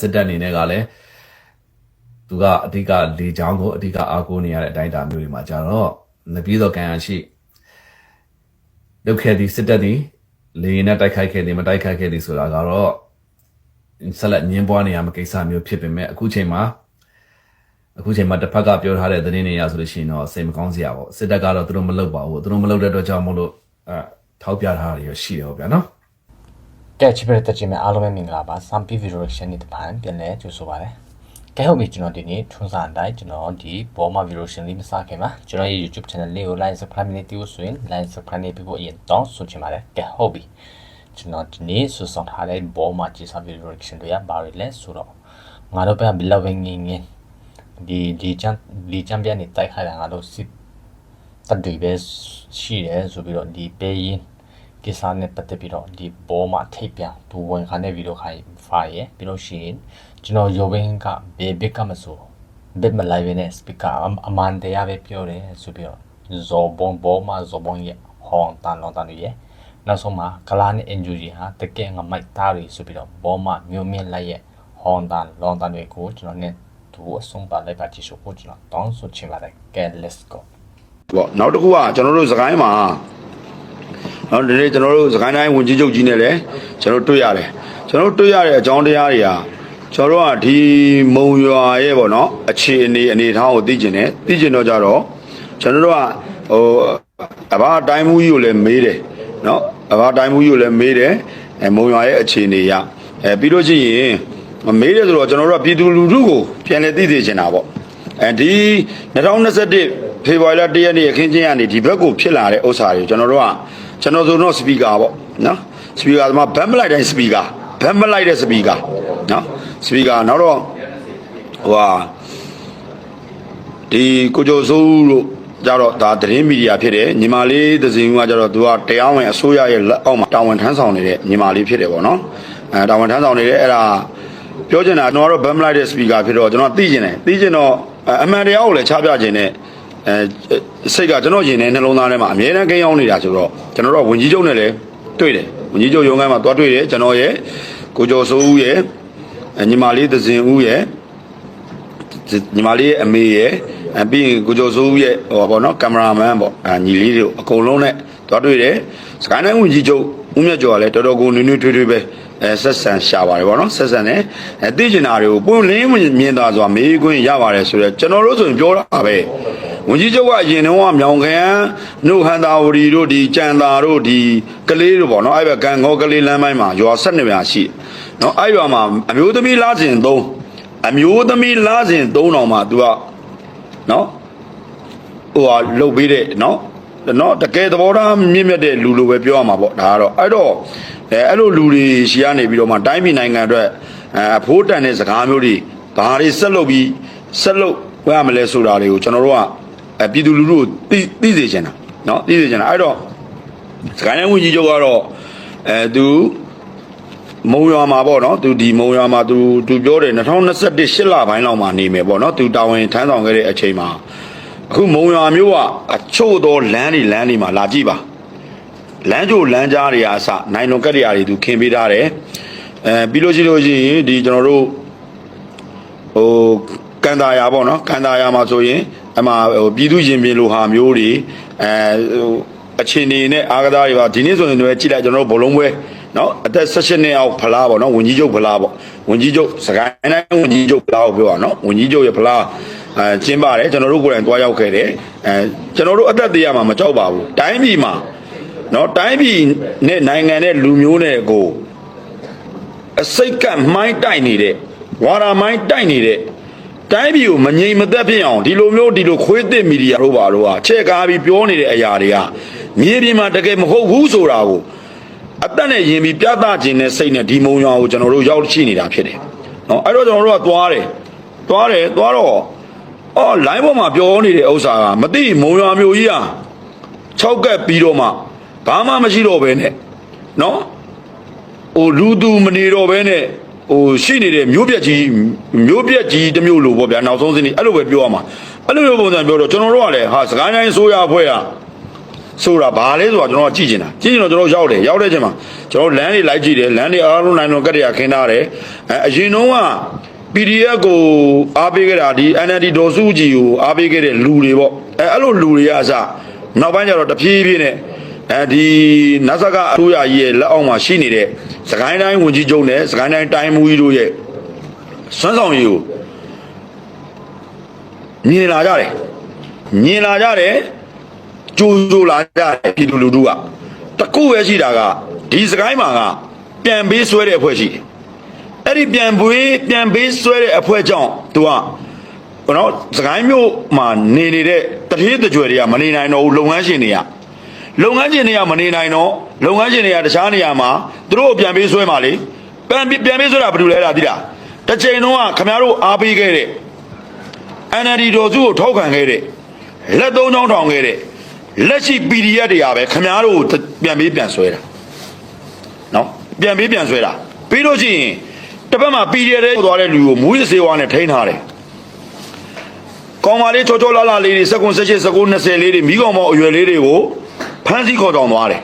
စစ်တပ်အနေနဲ့ကလည်းသူကအဓိကလေချောင်းကိုအဓိကအားကိုးနေရတဲ့အတိုင်းအတာမျိုးတွေမှာကြတော့နပြီးတော့ကံရရှိလုတ်ခဲ့သည့်စစ်တပ်သည်လေရင်နဲ့တိုက်ခိုက်ခဲ့သည်မတိုက်ခိုက်ခဲ့သည်ဆိုတာကတော့ဆက်လက်ညင်းပွားနေရမယ့်ကိစ္စမျိုးဖြစ်ပေမဲ့အခုချိန်မှာအခုချိန်မှာတစ်ဖက်ကပြောထားတဲ့သတင်းတွေအရဆိုလို့ရှိရင်တော့စိတ်မကောင်းစရာပေါ့စစ်တပ်ကတော့သူတို့မလုပ်ပါဘူးသူတို့မလုပ်တဲ့အတွက်ကြောင့်မို့လို့အဲထောက်ပြထားတာတွေရှိတယ်ပေါ့ဗျာနော် ကဲချစ်ပြတဲ့တက်ချင်မဲ့အားလုံးပဲမင်္ဂလာပါ Sam P Video Reaction နဲ့တပန်ပြန်လဲကြိုဆိုပါရစေကဲဟုတ်ပြီကျွန်တော်ဒီနေ့ထွန်းစာအတိုင်းကျွန်တော်ဒီဘောမ Video Reaction လေးမစခင်မှာကျွန်တော်ရဲ့ YouTube Channel လေးကို Like Subscribe နဲ့တီးဖို့ဆိုရင် Like Subscribe နဲ့ပြီးဖို့အရင်တောင်းဆိုချင်ပါတယ်ကဲဟုတ်ပြီကျွန်တော်ဒီနေ့ဆူဆောင်ထားတဲ့ဘောမကြီးစာ Video Reaction တွေကဘာတွေလဲဆိုတော့ငါတို့ဘက်ကဘလောက်ပဲငင်းငင်းဒီဒီချန်ဒီချန်ပြန်နေတိုက်ခိုက်တာငါတို့စစ်တက်တွေပဲရှိတယ်ဆိုပြီးတော့ဒီပေးရင် ကိစ္စနဲ့ပတ်သက်ပြီးတော့ဒီဘောမှာထိပ်ပြန်ဒူဝင်ခါနဲ့ဗီဒီယိုခိုင်ဖိုင်ရပြီးလို့ရှိရင်ကျွန်တော်ရုပ်ဘင်းကဘေဘစ်ကမဆိုဘစ်မလိုက်ဘဲနဲ့ speaker အမှန်တရားပဲပြောတယ်ဆိုပြီးတော့ဇော်ဘုံဘောမှာဇော်ဘုံရဲ့ဟောင်းတန်လောင်းတန်တွေရဲ့နောက်ဆုံးမှာကလာနဲ့အင်ဂျူဂျီဟာတကယ်ငမိုက်သားတွေဆိုပြီးတော့ဘောမှာမျိုးမြင့်လိုက်ရဲ့ဟောင်းတန်လောင်းတန်တွေကိုကျွန်တော်နဲ့သူအဆုံးပါလိုက်ပါကြည့်ရှုဖို့ကျွန်တော်တောင်းဆိုချင်ပါတယ်ကဲ let's go ပေါ့နောက်တစ်ခုကကျွန်တော်တို့စကိုင်းမှာ နော်ဒီနေ့ကျွန်တော်တို့စကိုင်းတိုင်းဝန်ကြီးချုပ်ကြီးနဲ့လည်းကျွန်တော်တွေ့ရတယ်ကျွန်တော်တို့တွေ့ရတဲ့အကြောင်းတရားတွေကကျွန်တော်တို့ကဒီမုံရွာရဲ့ပေါ့နော်အခြေအနေအနေအထားကိုသိကျင်တယ်သိကျင်တော့ကြတော့ကျွန်တော်တို့ကဟိုအဘာတိုင်းမှုကြီးကိုလည်းမေးတယ်နော်အဘာတိုင်းမှုကြီးကိုလည်းမေးတယ်အဲမုံရွာရဲ့အခြေအနေရအဲပြီးလို့ရှိရင်မေးတယ်ဆိုတော့ကျွန်တော်တို့ကပြည်သူလူထုကိုပြန်လည်သိသိချင်တာပေါ့အဲဒီ2021ဖေဖော်ဝါရီလ1ရက်နေ့အခင်းချင်းကနေဒီဘက်ကိုဖြစ်လာတဲ့ဥစ္စာတွေကျွန်တော်တို့က ကျွန်တော်ဆိုတော့စပီကာပေါ့နော်စပီကာသမားဘက်မလိုက်တိုင်းစပီကာဘက်မလိုက်တဲ့စပီကာနော်စပီကာနောက်တော့ဟိုဟာဒီကိုကျော်စိုးတို့ကြတော့ဒါသတင်းမီဒီယာဖြစ်တယ်ညီမလေးသစင်ကကြတော့သူကတရားဝင်အစိုးရရဲ့လက်အောက်မှာတာဝန်ထမ်းဆောင်နေတဲ့ညီမလေးဖြစ်တယ်ပေါ့နော်အဲတာဝန်ထမ်းဆောင်နေတဲ့အဲ့ဒါပြောချင်တာကျွန်တော်ကတော့ဘက်မလိုက်တဲ့စပီကာဖြစ်တော့ကျွန်တော်သိချင်တယ်သိချင်တော့အမှန်တရားကိုလည်းချပြချင်တယ် အဲစိတ်ကကျွန်တော်ရင်ထဲနှလုံးသားထဲမှာအမြဲတမ်းကိန်းအောင်နေတာဆိုတော့ကျွန်တော်တို့ကဝင်ကြီးချုပ်နဲ့လည်းတွေ့တယ်ဝင်ကြီးချုပ်ရုံးခန်းမှာသွားတွေ့တယ်ကျွန်တော်ရဲ့ကိုကျော်စိုးဦးရဲ့ညီမလေးသစင်ဦးရဲ့ညီမလေးရဲ့အမေရဲ့အပြီးရင်ကိုကျော်စိုးဦးရဲ့ဟောပေါ့နော်ကင်မရာမန်ပေါ့အညီလေးတို့အကုန်လုံးနဲ့သွားတွေ့တယ်စကိုင်းတိုင်းဝင်ကြီးချုပ်ဦးမြတ်ကျော်ကလည်းတော်တော်ကိုနွေးနွေးထွေးထွေးပဲအဲဆက်ဆံရှာပါတယ်ဗောနော်ဆက်ဆံတယ်အဲသိကျင်တာတွေကိုပွင့်လင်းမြင်သာစွာမေးခွင့်ရပါတယ်ဆိုတော့ကျွန်တော်တို့ဆိုရင်ပြောတာပဲ ဝန်ကြီးချုပ်ကအရင်တုန်းကမြောင်ခမ်းနှုတ်ဟန်တာဝရီတို့ဒီကြံသာတို့ဒီကလေးတို့ဗောနော်အဲ့ဘက်ကံခေါကလေးလမ်းပိုင်းမှာရွာဆက်နေပြန်ရှိနော်အဲ့ရွာမှာအမျိုးသမီးလားစဉ်သုံးအမျိုးသမီးလားစဉ်သုံးတော်မှာ तू ကနော်ဟိုဟာလှုပ်ပေးတဲ့နော်နော်တကယ်သဘောထားမြင့်မြတ်တဲ့လူလိုပဲပြောရမှာပေါ့ဒါကတော့အဲ့တော့အဲအဲ့လိုလူတွေရှီကနေပြီးတော့မှတိုင်းပြည်နိုင်ငံအတွက်အဲအဖိုးတန်တဲ့စကားမျိုးတွေဘာတွေဆက်လုပ်ပြီးဆက်လုပ်ရမလဲဆိုတာတွေကိုကျွန်တော်တို့က အပြည်သူလူထုကိုသိသိစေချင်တာနော်သိစေချင်တာအဲ့တော့စကိုင်းတိုင်းဝန်ကြီးချုပ်ကတော့အဲသူမုံရွာမှာပေါ့နော်သူဒီမုံရွာမှာသူသူပြောတယ်2021 8လပိုင်းလောက်မှာနေမယ်ပေါ့နော်သူတာဝန်ထမ်းဆောင်ခဲ့တဲ့အချိန်မှာအခုမုံရွာမျိုးကအချို့သောလမ်းတွေလမ်းတွေမှာလာကြည့်ပါလမ်းကြိုလမ်းကြားတွေအားစနိုင်လွန်ကက်တွေအားတွေသူခင်ပေးထားတယ်အဲပြီးလို့ရှိလို့ရှိရင်ဒီကျွန်တော်တို့ဟိုကန်တာယာပေါ့နော်ကန်တာယာမှာဆိုရင်အမှဟိုပြည်သူရင်ပြင်လိုဟာမျိုးတွေအဲဟိုအခြေအနေနဲ့အားကစားတွေပါဒီနေ့ဆိုရင်လည်းကြည့်လိုက်ကျွန်တော်တို့ဘလုံးပွဲနော်အသက်16နှစ်အောက်ဖလားပေါ့နော်ဝင်ကြီးချုပ်ဖလားပေါ့ဝင်ကြီးချုပ်စကိုင်းတိုင်းဝင်ကြီးချုပ်ဖလားကိုပြောတာနော်ဝင်ကြီးချုပ်ရဲ့ဖလားအဲကျင်းပါတယ်ကျွန်တော်တို့ကိုယ်တိုင်တွားရောက်ခဲ့တယ်အဲကျွန်တော်တို့အသက်တရားမှာမကြောက်ပါဘူးတိုင်းပြည်မှာနော်တိုင်းပြည်နဲ့နိုင်ငံနဲ့လူမျိုးနဲ့ကိုအစိတ်ကမိုင်းတိုက်နေတဲ့ဝါရာမိုင်းတိုက်နေတဲ့ တိုင်းပြည်ကိုမငြိမ်မသက်ဖြစ်အောင်ဒီလိုမျိုးဒီလိုခွေးသစ်မီဒီယာတို့ပါတော့အချက်ကားပြီးပြောနေတဲ့အရာတွေကမြေပြင်မှာတကယ်မဟုတ်ဘူးဆိုတာကိုအသက်နဲ့ယင်ပြီးပြသခြင်းနဲ့စိတ်နဲ့ဒီမုံရွာကိုကျွန်တော်တို့ရောက်ရှိနေတာဖြစ်တယ်။နော်အဲ့တော့ကျွန်တော်တို့ကသွားတယ်။သွားတယ်သွားတော့အော် line ပေါ်မှာပြောနေတဲ့ဥစ္စာကမသိမုံရွာမျိုးကြီးอ่ะ6ကက်ပြီးတော့မှဘာမှမရှိတော့ဘဲနဲ့နော်ဟိုလူသူမနေတော့ဘဲနဲ့ ဟိုရှိနေတဲ့မျိုးပြက်ကြီးမျိုးပြက်ကြီးတစ်မျိုးလိုပေါ့ဗျာနောက်ဆုံးစင်းนี่အဲ့လိုပဲပြောရမှာအဲ့လိုမျိုးပုံစံပြောတော့ကျွန်တော်တို့ကလည်းဟာစကိုင်းတိုင်းဆိုးရအဖွဲ့ကဆိုတာဘာလဲဆိုတာကျွန်တော်ကကြည့်ချင်တာကြည့်ချင်တော့ကျွန်တော်ရောက်တယ်ရောက်တဲ့အချိန်မှာကျွန်တော်လမ်းတွေလိုက်ကြည့်တယ်လမ်းတွေအားလုံးနိုင်တော့ကတ်တွေကခင်းထားတယ်အဲအရင်တုန်းက PDF ကိုအားပေးခဲ့တာဒီ NLD ဒေါ်စုကြည်ကိုအားပေးခဲ့တဲ့လူတွေပေါ့အဲအဲ့လိုလူတွေကအစနောက်ပိုင်းကျတော့တဖြည်းဖြည်းနဲ့အဲဒီနတ်ဆကအစိုးရကြီးရဲ့လက်အောက်မှာရှိနေတဲ့ စကိုင်းတိုင်းဝန်ကြီးချုပ်နဲ့စကိုင်းတိုင်းတိုင်းမူကြီးတို့ရဲ့စွမ်းဆောင်ရည်ကိုမြင်လာကြတယ်မြင်လာကြတယ်ကြိုးကြိုးလာကြတယ်ပြည်သူလူထုကတကူပဲရှိတာကဒီစကိုင်းမှာကပြန်ပေးဆွဲတဲ့အဖွဲ့ရှိတယ်အဲ့ဒီပြန်ပွေးပြန်ပေးဆွဲတဲ့အဖွဲ့ကြောင့်သူကဘောနော်စကိုင်းမြို့မှာနေနေတဲ့တတိယတကြွယ်တွေကမနေနိုင်တော့ဘူးလုပ်ငန်းရှင်တွေကလုပ်ငန်းရှင်တွေကမနေနိုင်တော့ လုပ်ငန်းရှင်တွေကတခြားနေရာမှာသူတို့ကိုပြန်ပေးဆွဲမှာလေပြန်ပေးပြန်ပေးဆွဲတာဘာလို့လဲလားသိလားတစ်ချိန်လုံးကခင်ဗျားတို့အားပေးခဲ့တဲ့ NLD တော်စုကိုထောက်ခံခဲ့တဲ့လက်သုံးချောင်းထောင်ခဲ့တဲ့လက်ရှိ PDF တွေကပဲခင်ဗျားတို့ကိုပြန်ပေးပြန်ဆွဲတာနော်ပြန်ပေးပြန်ဆွဲတာပြီးလို့ရှိရင်တစ်ဖက်မှာ PDF တဲ့သွားတဲ့လူကိုမူးရစေဝါနဲ့ထိန်းထားတယ်ကောင်မလေးချောချောလာလာလေးတွေစက္ကွန်16စက္ကွန်20လေးတွေမိကောင်မောင်အရွယ်လေးတွေကိုဖမ်းဆီးခေါ်ဆောင်သွားတယ်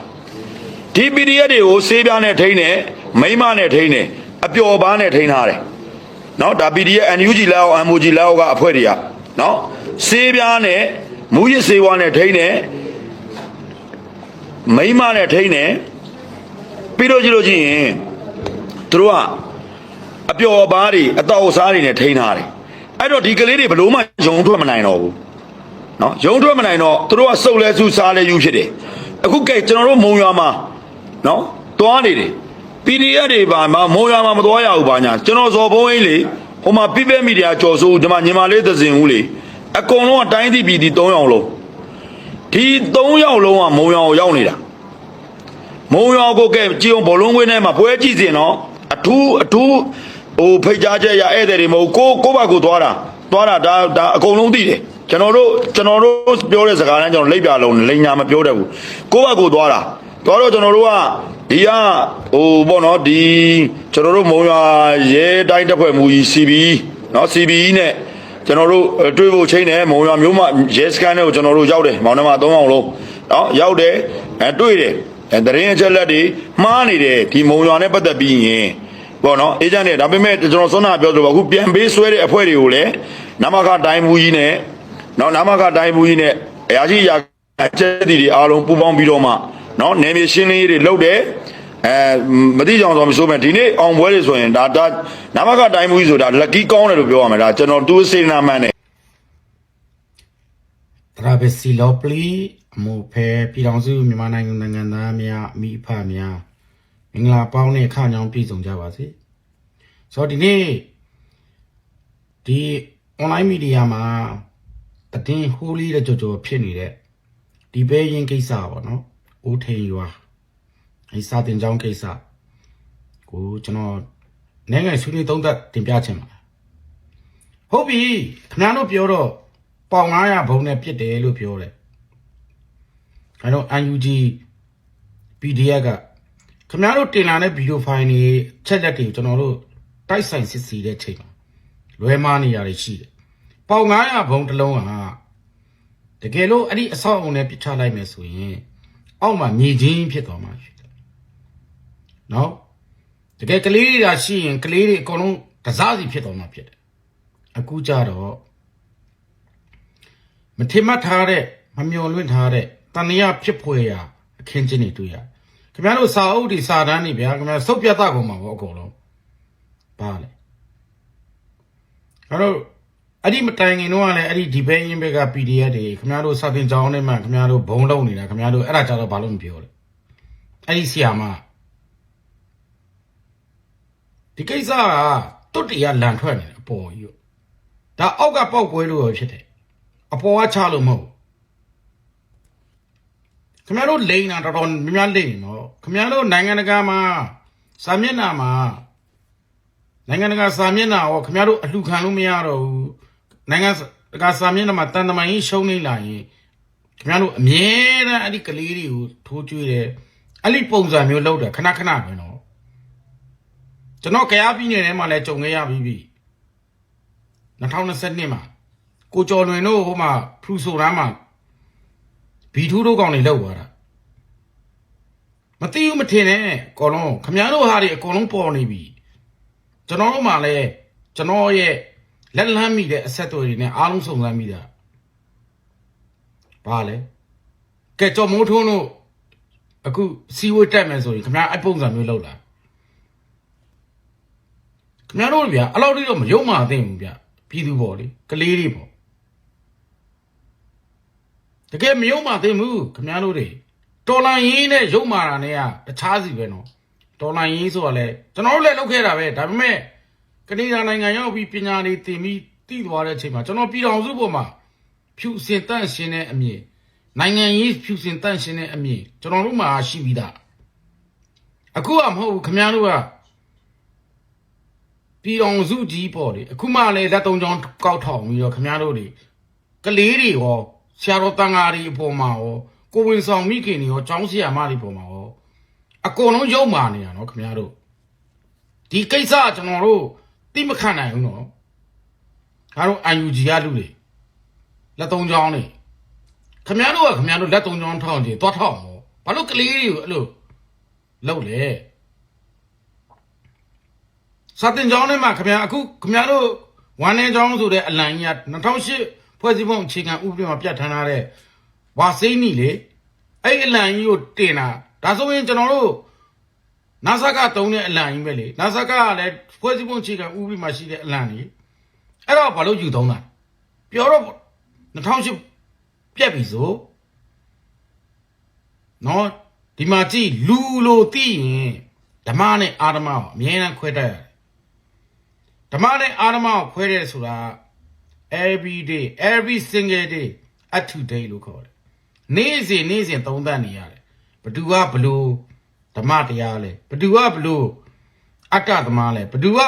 ဒီ PDF တွေကိုဆေးပြားနဲ့ထိန်းတယ်မိမနဲ့ထိန်းတယ်အပျော်ပါးနဲ့ထိန်းထားတယ်နော်ဒါ PDF NUG လောက် MOG လောက်ကအဖွဲ့တွေကနော်ဆေးပြားနဲ့မူရစ်ဆေးဝါးနဲ့ထိန်းတယ်မိမနဲ့ထိန်းတယ်ပြီးတော့ကြည့်လို့ချင်းရင်သူတို့ကအပျော်ပါးတွေအတော်စားတွေနဲ့ထိန်းထားတယ်အဲ့တော့ဒီကလေးတွေဘလို့မှယုံထွက်မနိုင်တော့ဘူးနော်ယုံထွက်မနိုင်တော့သူတို့ကစုပ်လဲစုစားလဲယူဖြစ်တယ်အခုကဲကျွန်တော်တို့မုံရွာမှာ နော်သွားနေတယ် PDF တွေပါမှာမိုးရွာမှာမသွားရဘူးပါညာကျွန်တော်ဇော်ဘုံဟင်းလေဟိုမှာ people media ကြော်စိုးဒီမှာညီမလေးသစင်ဦးလေအကုန်လုံးကတိုင်းသိပြည်ဒီ၃ယောက်လုံးဒီ၃ယောက်လုံးကမုံရောင်ကိုရောက်နေတာမုံရောင်ကိုကဲကြည်အောင်ဘလုံးခွေးထဲမှာပွဲကြည့်စင်တော့အထူးအထူးဟိုဖိတ်ကြားချက်ရဧည့်သည်တွေမဟုတ်ကိုကိုဘကိုသွားတာသွားတာဒါဒါအကုန်လုံးသိတယ်ကျွန်တော်တို့ကျွန်တော်တို့ပြောတဲ့စကားနဲ့ကျွန်တော်လိပ်ပြလုံးလိန်ညာမပြောတတ်ဘူးကိုဘကိုသွားတာ သွားတော့ကျွန်တော်တို့ကဒီကဟိုပေါ့နော်ဒီကျွန်တော်တို့မုံရွာရဲတိုင်းတပ်ဖွဲ့မူကြီး CB နော် CB နဲ့ကျွန်တော်တို့တွေ့ဖို့ချိန်တယ်မုံရွာမျိုးမရဲစခန်းတွေကိုကျွန်တော်တို့ရောက်တယ်မောင်နှမ၃အောင်လုံးနော်ရောက်တယ်အဲတွေ့တယ်အဲတရင်အချက်လက်တွေမှားနေတယ်ဒီမုံရွာနဲ့ပတ်သက်ပြီးရင်ပေါ့နော်အေဂျင့်နဲ့ဒါပေမဲ့ကျွန်တော်စွမ်းနာပြောသလိုပါအခုပြန်ပေးဆွဲတဲ့အဖွဲ့တွေကိုလည်းနမခတိုင်းဘူးကြီးနဲ့နော်နမခတိုင်းဘူးကြီးနဲ့အရာရှိရာအချက်အတွေအားလုံးပူးပေါင်းပြီးတော့မှ နော်နေမြေရှင်းလင်းရေးတွေလုပ်တယ်အဲမတိကြောင်တော့မဆိုမဲ့ဒီနေ့အောင်ပွဲတွေဆိုရင်ဒါဒါနမခတိုင်းဘူးကြီးဆိုတာလက်ကီးကောင်းတယ်လို့ပြောရမယ်ဒါကျွန်တော်တူးစေနာမှန်တယ်တရာဘက်စီလောပလီအမိုဖဲပြည်တော်စုမြန်မာနိုင်ငံနိုင်ငံသားများမိဖများမင်္ဂလာပေါင်းနဲ့ခါညောင်းပြည့်စုံကြပါစေဆိုတော့ဒီနေ့ဒီ online media မှာတည်င်းဟိုးလေးတဲ့ကြော်ကြော်ဖြစ်နေတဲ့ဒီဘဲရင်ကိစ္စပေါ့နော် ဦးထိန်ရွာအဲစာတင်ကြောင်းကိစ္စကိုကျွန်တော်နိုင်ငံဆွေးနွေးသုံးသပ်တင်ပြချင်ပါတယ်ဟုတ်ပြီခင်ဗျားတို့ပြောတော့ပေါင်900ဘုံနဲ့ပြစ်တယ်လို့ပြောတယ်အဲတော့ UNG PDF ကခင်ဗျားတို့တင်လာတဲ့ဗီဒီယိုဖိုင်တွေချက်လက်တွေကိုကျွန်တော်တို့တိုက်ဆိုင်စစ်စီတဲ့ချိန်မှာလွဲမားနေရတယ်ရှိတယ်ပေါင်900ဘုံတစ်လုံးကတကယ်လို့အဲ့ဒီအဆောက်အုံနဲ့ပြစ်ချလိုက်မယ်ဆိုရင် အောက်မှာမြေချင်းဖြစ်သွားမှာဖြစ်တယ်နော်တကယ်ကလေးတွေသာရှိရင်ကလေးတွေအကုန်လုံးတစားစီဖြစ်သွားမှာဖြစ်တယ်အခုကြတော့မထင်မှတ်ထားတဲ့မမျော်လွင့်ထားတဲ့တဏှာဖြစ်ဖွယ်ရာအခင်းကျင်းတွေတွေ့ရခင်ဗျားတို့စာအုပ်တွေစာတမ်းတွေဗျာခင်ဗျားစုပ်ပြတ်တာကုန်မှာပေါ့အကုန်လုံးပါလေအဲ့တော့ အဲ့ဒီမတိုင်ခင်တော့ကလည်းအဲ့ဒီဒီဘဲရင်းဘက်က PDF တွေခင်ဗျားတို့စာသင်ကြောင်းထဲမှာခင်ဗျားတို့ဘုံလုံးနေတာခင်ဗျားတို့အဲ့ဒါကြတော့ဘာလို့မပြောလဲအဲ့ဒီဆီယာမဒီကိစ္စကတွတ်တရားလန်ထွက်နေတယ်အပေါ်ကြီးကိုဒါအောက်ကပေါက်ပွဲလို့ပဲဖြစ်တယ်အပေါ်ကချလို့မဟုတ်ဘူးခင်ဗျားတို့လိန်တာတော်တော်များများလိန်နော်ခင်ဗျားတို့နိုင်ငံတကာမှာစာမျက်နှာမှာနိုင်ငံတကာစာမျက်နှာရောခင်ဗျားတို့အလှခံလို့မရတော့ဘူး နိုင်ငံတကာစာမျက်နှာမှာတန်တမာရင်ရှုံးနေလာရင်ခင်ဗျားတို့အမြဲတမ်းအဲ့ဒီကလေးတွေကိုထိုးကျွေးတယ်အဲ့ဒီပုံစံမျိုးလုပ်တယ်ခဏခဏပဲနော်ကျွန်တော်ကြားပြည်နယ်ထဲမှာလည်းကြုံခဲ့ရပြီးပြီ2022မှာကိုကျော်လွင်တို့ဟိုမှာဖရူဆိုရမ်းမှာဘီထူးတို့ကောင်တွေလောက်သွားတာမသိဘူးမထင်နဲ့အကုန်လုံးခမရတို့ဟာတွေအကုန်လုံးပေါ်နေပြီကျွန်တော်တို့မှလည်းကျွန်တော်ရဲ့ လက်လန်းမိတဲ့အဆက်အသွယ်တွေနဲ့အားလုံးစုံစမ်းမိတာဘာလဲကဲကြော်မိုးထုံးတို့အခုစီဝတ်တက်မယ်ဆိုရင်ခမရအပုံစံမျိုးလောက်လာခမရတို့ဗျာအဲ့လောက်တိတော့မယုံမှအသိဘူးဗျပြည်သူပေါ်လေကလေးတွေပေါ့တကယ်မယုံမှသိမှုခင်ဗျားတို့တွေတော်လိုင်းရင်းနဲ့ယုံမာတာနဲ့ကတခြားစီပဲနော်တော်လိုင်းရင်းဆိုတာလဲကျွန်တော်တို့လည်းလုပ်ခဲ့တာပဲဒါပေမဲ့ ကနေဒါနိုင်ငံရောက်ပြီးပညာတွေသင်ပြီးတည်သွားတဲ့အချိန်မှာကျွန်တော်ပြည်တော်စုပေါ်မှာဖြူစင်တန့်ရှင်းတဲ့အမြင်နိုင်ငံရေးဖြူစင်တန့်ရှင်းတဲ့အမြင်ကျွန်တော်တို့မှာရှိပြီးသားအခုကမဟုတ်ဘူးခင်ဗျားတို့ကပြည်တော်စုကြီးပေါ့လေအခုမှလည်းလက်တုံးချောင်းကောက်ထောင်ပြီးတော့ခင်ဗျားတို့တွေကလေးတွေရောဆရာတော်တန်ဃာတွေအပေါ်မှာရောကိုဝင်ဆောင်မိခင်တွေရောចောင်းဆရာမတွေပေါ်မှာရောအကုန်လုံးရုံမာနေတာနော်ခင်ဗျားတို့ဒီကိစ္စကကျွန်တော်တို့ တိမခံနိုင်ဘူးနော်ငါတို့ UNG ရလူတွေလက်သုံးချောင်းနေခင်ဗျားတို့ကခင်ဗျားတို့လက်သုံးချောင်းထောင်းကြည့်သွားထောင်းမောဘာလို့ကလေးတွေကိုအဲ့လိုလုပ်လဲစာတင်ကျောင်းထဲမှာခင်ဗျာအခုခင်ဗျားတို့ဝမ်းနေကျောင်းဆိုတဲ့အလံကြီးက2008ဖွဲ့စည်းပုံအခြေခံဥပဒေမှာပြဋ္ဌာန်းထားတဲ့ဝါစိမ့်နီလေအဲ့အလံကြီးကိုတင်တာဒါဆိုရင်ကျွန်တော်တို့ နာဆာကတုံးတဲ့အလံကြီးပဲလေနာဆာကကလည်းဖွဲ့စည်းပုံအခြေခံဥပဒေမှာရှိတဲ့အလံကြီးအဲ့တော့ဘာလို့ယူသုံးတာပြောတော့2008ပြက်ပြီဆိုနော်ဒီမှာကြည့်လူလို့သိရင်ဓမ္မနဲ့အာဓမ္မကိုအမြဲတမ်းခွဲတတ်ရတယ်ဓမ္မနဲ့အာဓမ္မကိုခွဲတယ်ဆိုတာ every day every single day up to date လို့ခေါ်တယ်နေ့စဉ်နေ့စဉ်သုံးသပ်နေရတယ်ဘသူကဘလို့ ဓမ္မတရားလဲဘသူကဘလို့အတ္တသမားလဲဘသူက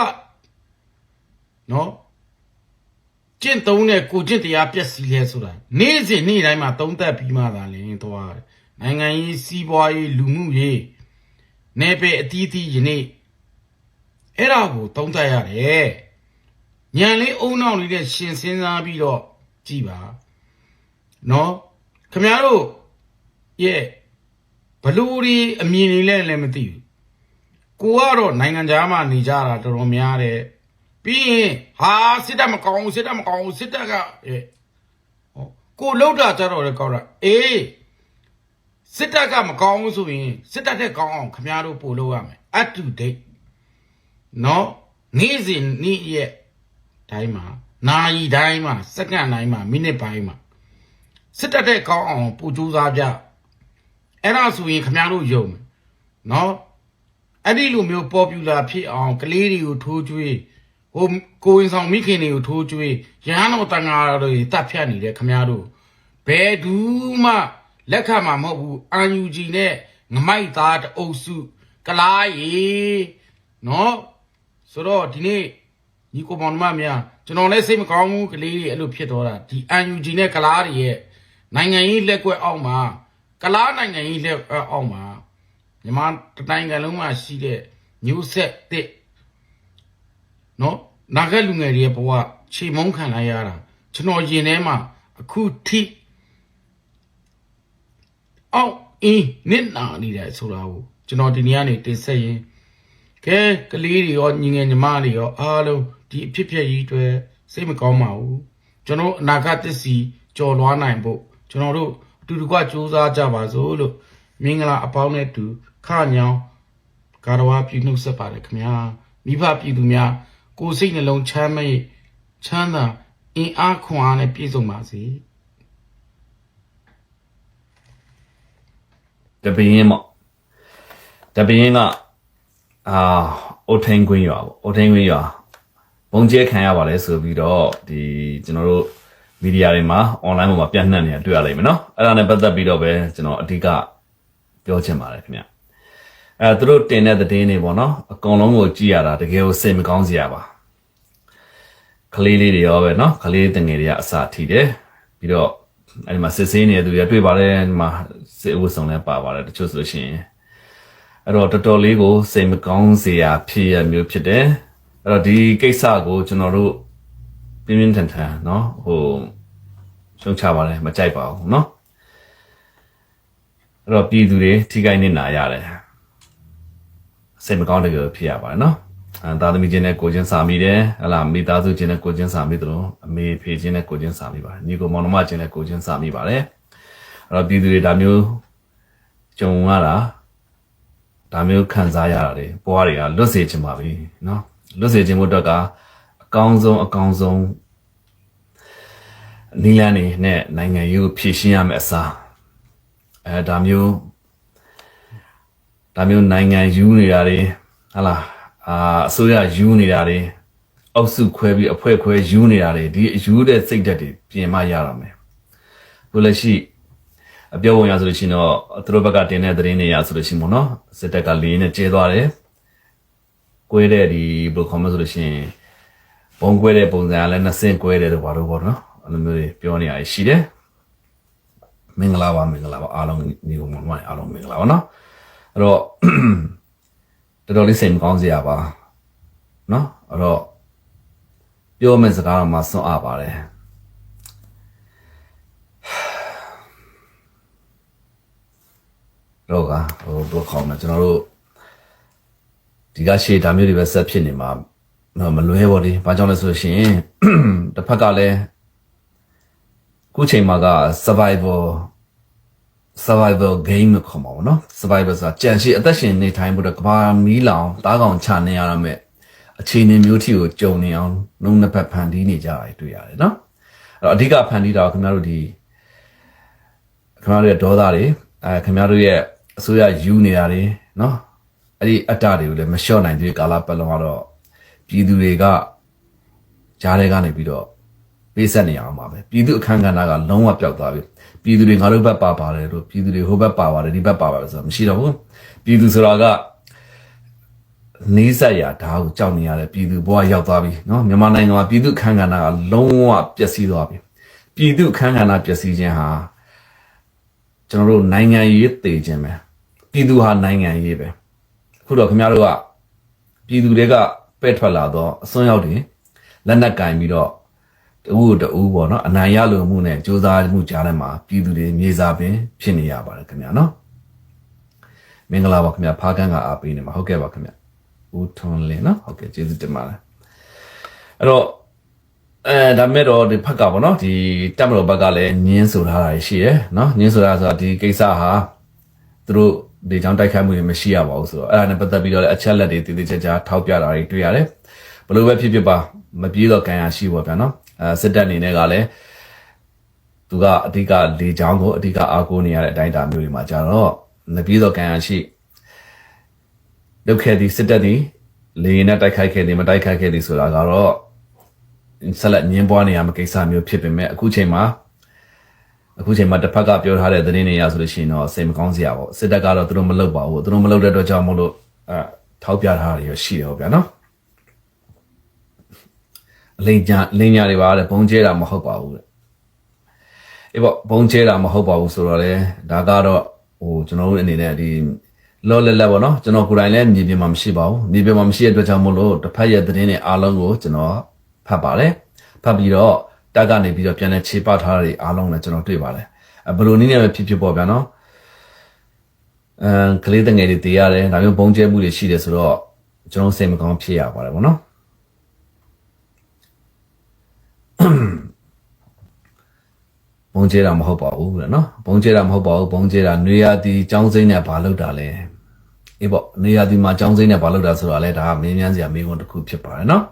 နော်ကျင့်သုံးတဲ့ကိုကျင့်တရားပြည့်စည်လဲဆိုတာနေ့စဉ်နေ့တိုင်းမှာသုံးသပ်ပြီးမှသာလင်းသွားတယ်နိုင်ငံရေးစီးပွားရေးလူမှုရေးနယ်ပယ်အသီးသီးယနေ့အဲ့ဒါကိုသုံးသပ်ရတယ်ညံလေးအုံနောက်လေးနဲ့ရှင်စင်းစားပြီးတော့ကြည်ပါနော်ခမရတို့ရဲ့ ဘလူတွေအမြင်တွေလည်းလည်းမသိဘူးကိုကတော့နိုင်ငံသားမှနေကြတာတော်တော်များတယ်ပြီးရင်ဟာစစ်တပ်မကောင်းဘူးစစ်တပ်မကောင်းဘူးစစ်တပ်ကအဲဟောကိုလောက်တာကြတော့လေကောက်တာအေးစစ်တပ်ကမကောင်းဘူးဆိုရင်စစ်တပ်တဲ့ကောင်းအောင်ခမရတို့ပို့လို့ရမယ် up to date နော်နေ့စဉ်နေ့ရက်တိုင်းမှာနာရီတိုင်းမှာစက္ကန့်တိုင်းမှာမိနစ်ပိုင်းမှာစစ်တပ်တဲ့ကောင်းအောင်ပူကြိုးစားကြ အဲ့ဒါဆိုရင်ခမရတို့ယုံမယ်နော်အဲ့ဒီလိုမျိုး popular ဖြစ်အောင်ကလေးတွေကိုထိုးကျွေးဟိုကိုဝင်ဆောင်မိခင်တွေကိုထိုးကျွေးရဟန်းတော်တန်ဃာတွေတတ်ဖြတ်နေတဲ့ခမရတို့ဘယ်သူမှလက်ခံမှာမဟုတ်ဘူး UNG နဲ့ငမိုက်သားတအုပ်စုကလားရီနော်ဆိုတော့ဒီနေ့ညီကိုမောင်နှမများကျွန်တော်လည်းစိတ်မကောင်းဘူးကလေးတွေအဲ့လိုဖြစ်သွားတာဒီ UNG နဲ့ကလားတွေရဲ့နိုင်ငံရေးလက်ကွက်အောက်မှာ ကလားနိုင်ငံရေးလက်ကွက်အောက်မှာမြန်မာတိုင်းကလုံးမှာရှိတဲ့မျိုးဆက်တစ်နော်နာဂတ်လူငယ်တွေရဲ့ဘဝခြေမုံခံလိုက်ရတာကျွန်တော်ရင်ထဲမှာအခုထိအောက်အင်းနစ်နာနေတယ်ဆိုတာကိုကျွန်တော်ဒီနေ့ကနေတင်ဆက်ရင်ကဲကလေးတွေရောညီငယ်ညီမတွေရောအားလုံးဒီအဖြစ်ဖြစ်ကြီးတွေစိတ်မကောင်းပါဘူးကျွန်တော်အနာဂတ်သစ်စီကြော်လွားနိုင်ဖို့ကျွန်တော်တို့အ တူတကွစူးစမ်းကြပါစို့လို့မင်္ဂလာအပေါင်းနဲ့တူခညောင်းကာရဝပြုနှုတ်ဆက်ပါတယ်ခင်ဗျာမိဘပြည်သူများကိုယ်စိတ်နှလုံးချမ်းမြေ့ချမ်းသာအင်အားခွန်အားနဲ့ပြည့်စုံပါစေတပင်းပေါ့တပင်းကအာအိုထိန်ခွင်းရွာပေါ့အိုထိန်ခွင်းရွာဘုံကျဲခံရပါလဲဆိုပြီးတော့ဒီကျွန်တော်တို့ မီဒီယာတွေမှာ online ပေါ်မှာပြန့်နှံ့နေတာတွေ့ရလိမ့်မယ်နော်အဲ့ဒါနဲ့ပတ်သက်ပြီးတော့ပဲကျွန်တော်အဓိကပြောချင်ပါတယ်ခင်ဗျအဲသူတို့တင်တဲ့သတင်းတွေပေါ့နော်အကုန်လုံးကိုကြည့်ရတာတကယ်ကိုစိတ်မကောင်းစရာပါကလေးလေးတွေရောပဲနော်ကလေးတင်ငယ်တွေကအစာထိတယ်ပြီးတော့အဲ့ဒီမှာစစ်ဆေးနေတဲ့သူတွေတွေ့ပါတယ်ဒီမှာစစ်အုပ်ဆောင်လည်းပါပါတယ်တချို့ဆိုလို့ရှိရင်အဲ့တော့တော်တော်လေးကိုစိတ်မကောင်းစရာဖြစ်ရမျိုးဖြစ်တယ်အဲ့တော့ဒီကိစ္စကိုကျွန်တော်တို့ ပြင်းပြင်းထန်ထန်เนาะဟိုရှုံချပါတယ်မကြိုက်ပါဘူးเนาะ အဲ့တော့ပြည်သူတွေထိခိုက်နေနာရတယ်စိတ်မကောင်းတဲ့ကြဖြစ်ရပါတယ်နော်အဲသားသမီးချင်းနဲ့ကိုချင်းစာမိတယ်ဟလာမိသားစုချင်းနဲ့ကိုချင်းစာမိတယ်လို့အမေဖေချင်းနဲ့ကိုချင်းစာမိပါတယ်ညီကိုမောင်နှမချင်းနဲ့ကိုချင်းစာမိပါတယ်အဲ့တော့ပြည်သူတွေဒါမျိုးကြုံရတာဒါမျိုးခံစားရတာတွေဘဝတွေကလွတ်စေချင်ပါပြီနော်လွတ်စေချင်ဖို့အတွက်ကအ ကောင်းဆုံးအကောင်းဆုံးနီလန်းနေနဲ့နိုင်ငံရေးကိုဖြည့်ရှင်းရမယ့်အစားအဲဒါမျိုးဒါမျိုးနိုင်ငံယူနေတာတွေဟလာအာအစိုးရယူနေတာတွေအောက်စုခွဲပြီးအဖွဲ့ခွဲယူနေတာတွေဒီယူတဲ့စိတ်ဓာတ်တွေပြင်မရတော့မယ်ဘုလက်ရှိအပြောဝင်ရဆိုလို့ရှိရင်တော့သူတို့ဘက်ကတင်တဲ့သတင်းတွေရဆိုလို့ရှိရင်ပေါ့နော်စစ်တပ်ကလေးနဲ့ကျဲသွားတယ်ကွဲတဲ့ဒီဘယ်လိုခေါ်မလဲဆိုလို့ရှိရင် ဘုံကွဲတဲ့ပုံစံကလည်းနှစ်ဆင့်ကွဲတယ်တော့ဘာလို့ပေါ့နော်အဲ့လိုမျိုးတွေပြောနေရရှိတယ်မင်္ဂလာပါမင်္ဂလာပါအားလုံးညီကောင်မောင်နှမတွေအားလုံးမင်္ဂလာပါနော်အဲ့တော့တော်တော်လေးစိတ်မကောင်းစရာပါနော်အဲ့တော့ပြောမယ့်စကားတော့မှစွန့်အားပါတယ်တော့ကဟိုဘယ်ခေါ်မလဲကျွန်တော်တို့ဒီကရှေ့ဒါမျိုးတွေပဲဆက်ဖြစ်နေမှာတော့ မလွဲပါဘူး။ဘာကြောင့်လဲဆိုလို့ရှိရင်တစ်ဖက်ကလည်းခုချိန်မှာက survival survival game လို့ခေါ်မှာပေါ့နော် survival ဆိုတာကြံရှိအသက်ရှင်နေထိုင်ဖို့တော့ကဘာမီးလောင်တားကောင်ချနေရရမယ်အခြေအနေမျိုးထိကိုကြုံနေအောင်နှုံးနှစ်ဖက်ဖန်တီးနေကြတာတွေ့ရတယ်နော်အဲ့တော့အဓိကဖန်တီးတာကခင်ဗျားတို့ဒီခင်ဗျားတို့ရဲ့ဒေါသတွေအဲခင်ဗျားတို့ရဲ့အစိုးရယူနေတာတွေနော်အဲ့ဒီအတ္တတွေကိုလည်းမလျှော့နိုင်သေးကာလပတ်လုံးကတော့ ပြည်သူတွေကကြားထဲကနေပြီးတော့ပေးဆက်နေအောင်ပါပဲပြည်သူအခမ်းကဏ္ဍကလုံးဝပျောက်သွားပြီပြည်သူတွေငါတို့ဘက်ပါပါတယ်လို့ပြည်သူတွေဟိုဘက်ပါပါတယ်ဒီဘက်ပါပါတယ်ဆိုတော့မရှိတော့ဘူးပြည်သူဆိုတာက နေဆက်ရဓာတ်ကိုကြောက်နေရတဲ့ပြည်သူဘဝရောက်သွားပြီเนาะမြန်မာနိုင်ငံမှာပြည်သူခန်းကဏ္ဍကလုံးဝပျက်စီးသွားပြီပြည်သူခန်းကဏ္ဍပျက်စီးခြင်းဟာကျွန်တော်တို့နိုင်ငံရေးတည်ခြင်းပဲပြည်သူဟာနိုင်ငံရေးပဲအခုတော့ခင်ဗျားတို့ကပြည်သူတွေက ပဲ့ထွက်လာသောအစွန်းရောက်တွေလက်နက်ကင်ပြီးတော့တူတူပေါ့နော်အနိုင်ရလိုမှုနဲ့စူးစမ်းမှုကြားထဲမှာပြည်သူတွေမြေစာပင်ဖြစ်နေရပါတယ်ခင်ဗျာနော်မင်္ဂလာပါခင်ဗျာဖားကန်းကအားပေးနေမှာဟုတ်ကဲ့ပါခင်ဗျာဦးထွန်းလင်းနော်ဟုတ်ကဲ့ကျေးဇူးတင်ပါတယ်အဲ့တော့အဲဒါမဲ့တော့ဒီဘက်ကပေါ့နော်ဒီတက်မတော်ဘက်ကလည်းညင်းဆိုထားတာရှိရယ်နော်ညင်းဆိုထားဆိုတာဒီကိစ္စဟာသူတို့ ဒီကြောင့်တိုက်ခိုက်မှုတွေမရှိရပါဘူးဆိုတော့အဲ့ဒါနဲ့ပတ်သက်ပြီးတော့လည်းအချက်လက်တွေတည်တည်ကြကြထောက်ပြတာတွေတွေ့ရတယ်ဘလို့ပဲဖြစ်ဖြစ်ပါမပြေတော့ကံရရှိပါဗျာနော်အဲစစ်တပ်အနေနဲ့ကလည်းသူကအဓိကလေချောင်းကိုအဓိကအားကိုးနေရတဲ့အတိုင်းအတာမျိုးတွေမှာကြတော့မပြေတော့ကံရရှိလုပ်ခဲ့သည်စစ်တပ်သည်လေရင်နဲ့တိုက်ခိုက်ခဲ့သည်မတိုက်ခိုက်ခဲ့သည်ဆိုတာကတော့ဆက်လက်ညင်းပွားနေရမယ့်ကိစ္စမျိုးဖြစ်ပေမဲ့အခုချိန်မှာ အခုချိန်မှာတစ်ဖက်ကပြောထားတဲ့သတင်းတွေရဆိုလို့ရှိရင်တော့စိတ်မကောင်းစရာပေါ့စစ်တပ်ကတော့သူတို့မလုပ်ပါဘူးသူတို့မလုပ်တဲ့အတွက်ကြောင့်မို့လို့အဲထောက်ပြထားတာရရှိတယ်ဟုတ်ဗျာနော်အလိန်ညာအလိန်ညာတွေပါတဲ့ဘုံကျဲတာမဟုတ်ပါဘူးတဲ့အေးပေါ့ဘုံကျဲတာမဟုတ်ပါဘူးဆိုတော့လေဒါကတော့ဟိုကျွန်တော်တို့အနေနဲ့ဒီလောလက်လက်ပေါ့နော်ကျွန်တော်ကိုယ်တိုင်လည်းမြေပြင်မှာမရှိပါဘူးမြေပြင်မှာမရှိတဲ့အတွက်ကြောင့်မို့လို့တစ်ဖက်ရဲ့သတင်းတွေအားလုံးကိုကျွန်တော်ဖတ်ပါတယ်ဖတ်ပြီးတော့ တက်ကနေပြီးတော့ပြန်လဲခြေပထားတာတွေအားလုံးလည်းကျွန်တော်တွေ့ပါတယ်အဘယ်လိုနည်းနဲ့ပဲဖြစ်ဖြစ်ပေါ့ဗျာနော်အဲကလေးတငယ်တွေတည်ရတယ်ဒါမျိုးဘုံကျဲမှုတွေရှိတယ်ဆိုတော့ကျွန်တော်စိတ်မကောင်းဖြစ်ရပါတယ်ပေါ့နော်ဘုံကျဲတာမဟုတ်ပါဘူးတဲ့နော်ဘုံကျဲတာမဟုတ်ပါဘူးဘုံကျဲတာနွေရာသီចောင်းစိမ့်နဲ့ဘာလုပ်တာလဲအေးပေါ့နွေရာသီမှာចောင်းစိမ့်နဲ့ဘာလုပ်တာဆိုတာလဲဒါကမင်းမြန်းစရာမေးခွန်းတစ်ခုဖြစ်ပါတယ်နော်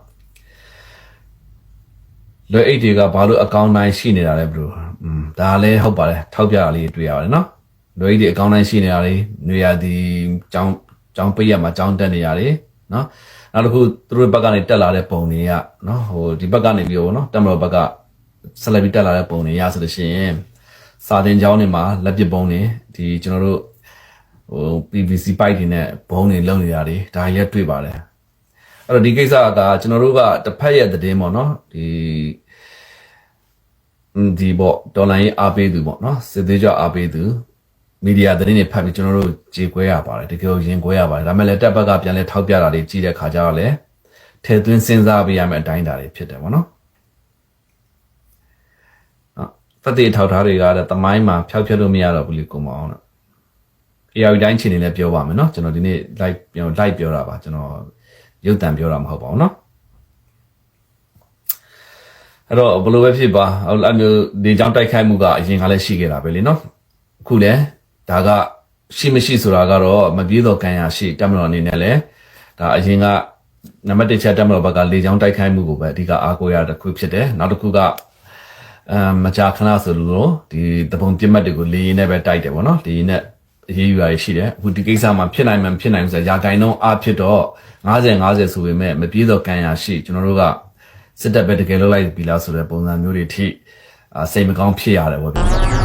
လွယ်အိတ်တွေကဘာလို့အကောင့်တိုင်းရှိနေတာလဲဘလို့อืมဒါလည်းဟုတ်ပါတယ်ထောက်ပြတာလေးတွေ့ရတယ်နော်လွယ်အိတ်တွေအကောင့်တိုင်းရှိနေတာလေနွေရာသီចောင်းចောင်းပိတ်ရမှာចောင်းတက်နေရတယ်နော်နောက်တစ်ခုသူတို့ဘက်ကနေတက်လာတဲ့ပုံတွေကနော်ဟိုဒီဘက်ကနေပြီးတော့နော်တက်မတော်ဘက်ကဆက်လက်ပြီးတက်လာတဲ့ပုံတွေရဆိုလို့ရှိရင်စာတင်ကျောင်းတွေမှာလက်ပစ်ပုံတွေဒီကျွန်တော်တို့ဟို PVC pipe တွေနဲ့ဘုံတွေလုံနေတာတွေဒါရက်တွေ့ပါတယ် အဲ့တော့ဒီကိစ္စကကျွန်တော်တို့ကတစ်ဖက်ရဲ့သတင်းပေါ့နော်ဒီဒီပေါ့ဒေါ်လာရေးအားပေးသူပေါ့နော်စစ်သေးကြအားပေးသူမီဒီယာသတင်းတွေဖတ်ပြီးကျွန်တော်တို့ကြေကွဲရပါတယ်တကယ်ရင်ကွဲရပါတယ်ဒါပေမဲ့လည်းတက်ဘက်ကပြန်လဲထောက်ပြတာတွေကြည့်တဲ့ခါကျတော့လေထဲသွင်းစဉ်းစားပေးရမယ့်အတိုင်းအတာတွေဖြစ်တယ်ပေါ့နော်ဖတ်တဲ့ထောက်ထားတွေကလည်းတမိုင်းမှာဖျောက်ဖျက်လို့မရတော့ဘူးလေကိုမအောင်တော့ AR တိုင်းချင်းနေလည်းပြောပါမယ်เนาะကျွန်တော်ဒီနေ့ live ပြော live ပြောတာပါကျွန်တော် ရုပ်တံပြောတာမဟုတ်ပါဘူးเนาะအဲ့တော့ဘယ်လိုပဲဖြစ်ပါအဲ့လိုမျိုးဒီကြောင့်တိုက်ခိုက်မှုကအရင်ကလည်းရှိခဲ့တာပဲလေเนาะအခုလည်းဒါကရှိမရှိဆိုတာကတော့မပြေတော့ကံရရှိတက်မတော်အနေနဲ့လည်းဒါအရင်ကနံပါတ်1ချက်တက်မတော်ဘက်ကလေချောင်းတိုက်ခိုက်မှုကိုပဲအဓိကအားကိုးရတဲ့တစ်ခုဖြစ်တယ်နောက်တစ်ခုက အမ်မကြာခဏဆိုလို့ဒီတပုံပြစ်မှတ်တွေကိုလေရင်နဲ့ပဲတိုက်တယ်ပေါ့နော်လေရင်နဲ့ အရေးယူရရှိတယ်အခုဒီကိစ္စမှာဖြစ်နိုင်မှမဖြစ်နိုင်ဘူးဆိုရာဂိုင်နှုန်းအဖြစ်တော့90 90ဆိုပေမဲ့မပြေတော့ကံရရှိကျွန်တော်တို့ကစစ်တပ်ပဲတကယ်လုပ်လိုက်ပြီလားဆိုတဲ့ပုံစံမျိုးတွေထိအာစိတ်မကောင်းဖြစ်ရတယ်ပေါ့ဗျာ